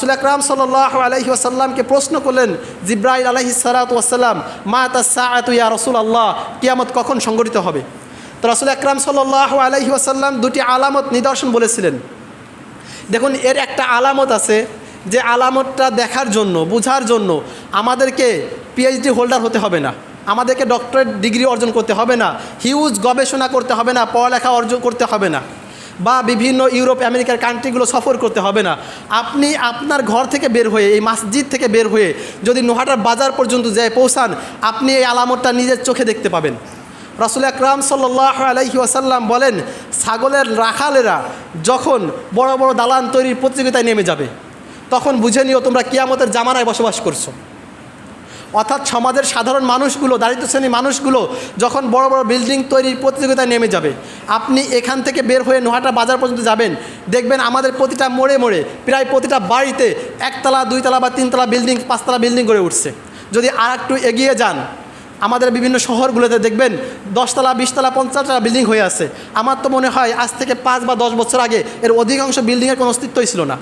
রাসুল আকরাম সাল্লাহ আলহি আসাল্লামকে প্রশ্ন করলেন, জিব্রাইল আলহি সালাতাম মা তাসা রসুল আল্লাহ কিয়ামত কখন সংগঠিত হবে? তো রাসুল আকরাম সাল্লাহ আলহি আসাল্লাম দুটি আলামত নিদর্শন বলেছিলেন। দেখুন, এর একটা আলামত আছে যে আলামতটা দেখার জন্য, বোঝার জন্য আমাদেরকে পিএইচডি হোল্ডার হতে হবে না। আমাদেরকে ডক্টরেট ডিগ্রি অর্জন করতে হবে না। হিউজ গবেষণা করতে হবে না, পড়ালেখা অর্জন করতে হবে না। বা বিভিন্ন ইউরোপ, আমেরিকার কান্ট্রিগুলো সফর করতে হবে না। আপনি আপনার ঘর থেকে বের হয়ে, এই মসজিদ থেকে বের হয়ে যদি নোহাটার বাজার পর্যন্ত যায় পৌঁছান, আপনি এই আলামতটা নিজের চোখে দেখতে পাবেন। রাসুল আকরাম সাল্লাহ আলাইহি ওয়াসাল্লাম বলেন, ছাগলের রাখালেরা যখন বড় বড় দালান তৈরির প্রতিযোগিতায় নেমে যাবে, তখন বুঝে নিও তোমরা কিয়ামতের জামানায় বসবাস করছ। অর্থাৎ সমাজের সাধারণ মানুষগুলো, দারিদ্র শ্রেণির মানুষগুলো যখন বড় বড় বিল্ডিং তৈরির প্রতিযোগিতায় নেমে যাবে, আপনি এখান থেকে বের হয়ে নোহাটা বাজার পর্যন্ত যাবেন, দেখবেন আমাদের প্রতিটা মোড়ে মোড়ে, প্রায় প্রতিটা বাড়িতে একতলা, দুইতলা বা তিনতলা বিল্ডিং পাঁচতলা বিল্ডিং গড়ে উঠছে। যদি আর একটু এগিয়ে যান, আমাদের বিভিন্ন শহরগুলোতে দেখবেন দশতলা, বিশতলা, পঞ্চাশতলা বিল্ডিং হয়ে আছে। আমার তো মনে হয় আজ থেকে পাঁচ বা দশ বছর আগে এর অধিকাংশ বিল্ডিংয়ের কোনো অস্তিত্বই ছিল না।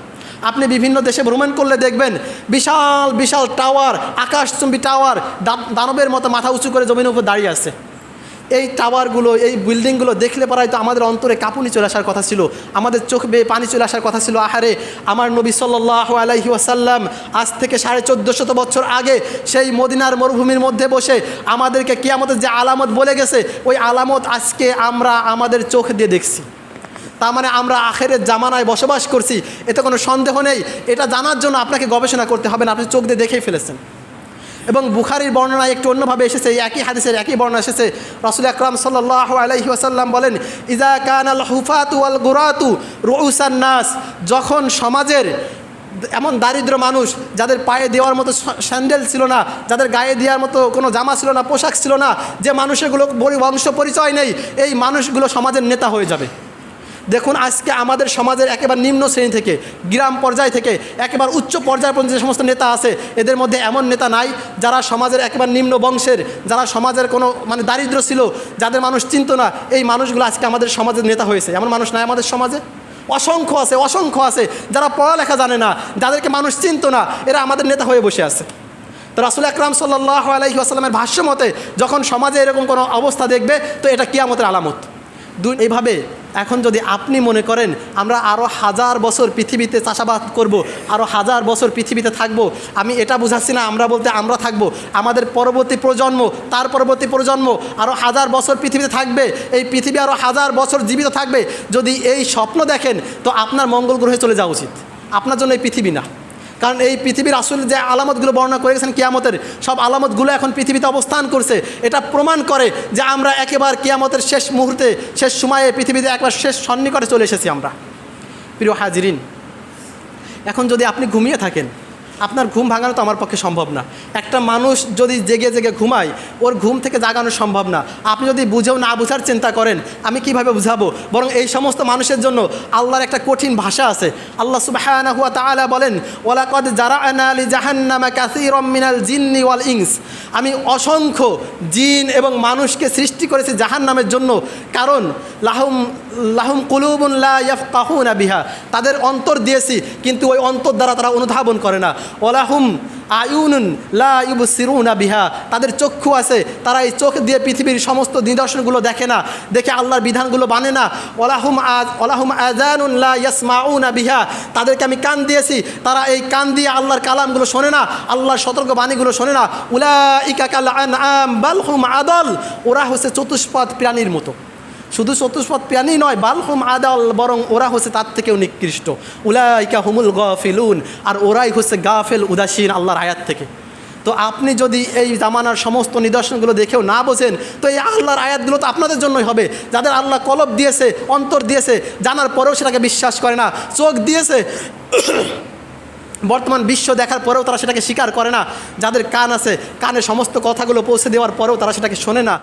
আপনি বিভিন্ন দেশে ভ্রমণ করলে দেখবেন বিশাল বিশাল টাওয়ার, আকাশচুম্বী টাওয়ার দানবের মতো মাথা উঁচু করে জমির উপর দাঁড়িয়ে আছে। এই টাওয়ারগুলো, এই বিল্ডিংগুলো দেখলে পরাই তো আমাদের অন্তরে কাঁপুনি চলে আসার কথা ছিল, আমাদের চোখ বেয়ে পানি চলে আসার কথা ছিল। আহারে, আমার নবী সাল্লাহ আলাইহি ওয়াসাল্লাম আজ থেকে সাড়ে চোদ্দোশত বছর আগে সেই মদিনার মরুভূমির মধ্যে বসে আমাদেরকে কিয়ামতের যে আলামত বলে গেছে, ওই আলামত আজকে আমরা আমাদের চোখ দিয়ে দেখছি। তার মানে আমরা আখেরের জামানায় বসবাস করছি, এতে কোনো সন্দেহ নেই। এটা জানার জন্য আপনাকে গবেষণা করতে হবে না, আপনি চোখ দিয়ে দেখেই ফেলেছেন। এবং বুখারির বর্ণনায় একটু অন্যভাবে এসেছে একই হাদিসের একই বর্ণনা এসেছে। রসুল আকরাম সাল্লাহ আলাইহি আসাল্লাম বলেন ইজা কান আল হুফাতু আল গুরাতু রুসান নাস। যখন সমাজের এমন দারিদ্র মানুষ, যাদের পায়ে দেওয়ার মতো স্যান্ডেল ছিল না, যাদের গায়ে দেওয়ার মতো কোনো জামা ছিল না, পোশাক ছিল না, যে মানুষগুলো বংশ পরিচয় নেই, এই মানুষগুলো সমাজের নেতা হয়ে যাবে। দেখুন, আজকে আমাদের সমাজের একেবারে নিম্ন শ্রেণি থেকে, গ্রাম পর্যায় থেকে, একেবারে উচ্চ পর্যায় পর্যন্ত যে সমস্ত নেতা আছে, এদের মধ্যে এমন নেতা নাই যারা সমাজের একেবারে নিম্ন বংশের, যারা সমাজের কোনো মানে দারিদ্র ছিল, যাদের মানুষ চিনত না, এই মানুষগুলো আজকে আমাদের সমাজের নেতা হয়েছে। এমন মানুষ নাই আমাদের সমাজে? অসংখ্য আছে অসংখ্য আছে, যারা পড়ালেখা জানে না, যাদেরকে মানুষ চিনত না, এরা আমাদের নেতা হয়ে বসে আছে। তো রাসুল আকরাম সাল্লাহ আলাইহি আসালামের ভাষ্য মতে, যখন সমাজে এরকম কোনো অবস্থা দেখবে, তো এটা কিয়ামতের আলামত। এইভাবে এখন যদি আপনি মনে করেন আমরা আরও হাজার বছর পৃথিবীতে চাষাবাদ করব আরও হাজার বছর পৃথিবীতে থাকব, আমি এটা বুঝাচ্ছি না, আমরা বলতে আমরা থাকব। আমাদের পরবর্তী প্রজন্ম, তার পরবর্তী প্রজন্ম আরও হাজার বছর পৃথিবীতে থাকবে, এই পৃথিবী আরও হাজার বছর জীবিত থাকবে। যদি এই স্বপ্ন দেখেন, তো আপনার মঙ্গল গ্রহে চলে যাওয়া উচিত। আপনার জন্য এই পৃথিবী না। কারণ এই পৃথিবীর আসলে যে আলামতগুলো বর্ণনা করে গেছেন কিয়ামতের, সব আলামতগুলো এখন পৃথিবীতে অবস্থান করছে। এটা প্রমাণ করে যে আমরা একেবারে কিয়ামতের শেষ মুহূর্তে, শেষ সময়ে পৃথিবীতে একবার শেষ সন্নিকটে চলে এসেছি আমরা। প্রিয় হাজিরিন, এখন যদি আপনি ঘুমিয়ে থাকেন আপনার ঘুম ভাঙানো তো আমার পক্ষে সম্ভব না। একটা মানুষ যদি জেগে জেগে ঘুমায়, ওর ঘুম থেকে জাগানো সম্ভব না। আপনি যদি বুঝেও না বুঝার চিন্তা করেন, আমি কীভাবে বুঝাবো? বরং এই সমস্ত মানুষের জন্য আল্লাহর একটা কঠিন ভাষা আছে। আল্লাহ সুবাহ তালা বলেন ওলাকদ যারা আলী জাহান্নামা কাসির মিনাল জিন্নি ওয়াল ইংস আমি অসংখ্য জিন এবং মানুষকে সৃষ্টি করেছি জাহান্নামের জন্য। কারণ, লাহুম লাহুম কুলুবুল্লাহ ইয়াফ কাহুনা বিহা। তাদের অন্তর দিয়েছি, কিন্তু ওই অন্তর দ্বারা তারা অনুধাবন করে না। ওলাহুম আয়ুনুন লা ইউবসিরুনা বিহা। তাদের চক্ষু আছে, তারা এই চোখ দিয়ে পৃথিবীর সমস্ত নিদর্শনগুলো দেখে না, দেখে আল্লাহর বিধানগুলো বানে না। ওলাহুম আজ ওলাহুম আজানুন লা ইয়াসমাউনা বিহা। তাদেরকে আমি কান দিয়েছি, তারা এই কান দিয়ে আল্লাহর কালামগুলো শোনে না, আল্লাহর সতর্ক বাণীগুলো শোনে না। উলা ইকা কাল আম বালহুম আদল। ওরা হচ্ছে চতুষ্পদ প্রাণীর মতো। শুধু চতুষ্পদ প্রাণী নয় বালহুম আদাল, বরং ওরা হচ্ছে তার থেকেও নিকৃষ্ট। উলাইকা হুমুল গফিলুন, আর ওরাই হচ্ছে গাফেল উদাসীন আল্লাহর আয়াত থেকে। তো আপনি যদি এই জামানার সমস্ত নিদর্শনগুলো দেখেও না বোঝেন, তো এই আল্লাহর আয়াতগুলো তো আপনাদের জন্যই হবে। যাদের আল্লাহ কলব দিয়েছে, অন্তর দিয়েছে, জানার পরেও সেটাকে বিশ্বাস করে না, চোখ দিয়েছে, বর্তমান বিশ্ব দেখার পরেও তারা সেটাকে স্বীকার করে না। যাদের কান আছে, কানে সমস্ত কথাগুলো পৌঁছে দেওয়ার পরেও তারা সেটাকে শোনে না।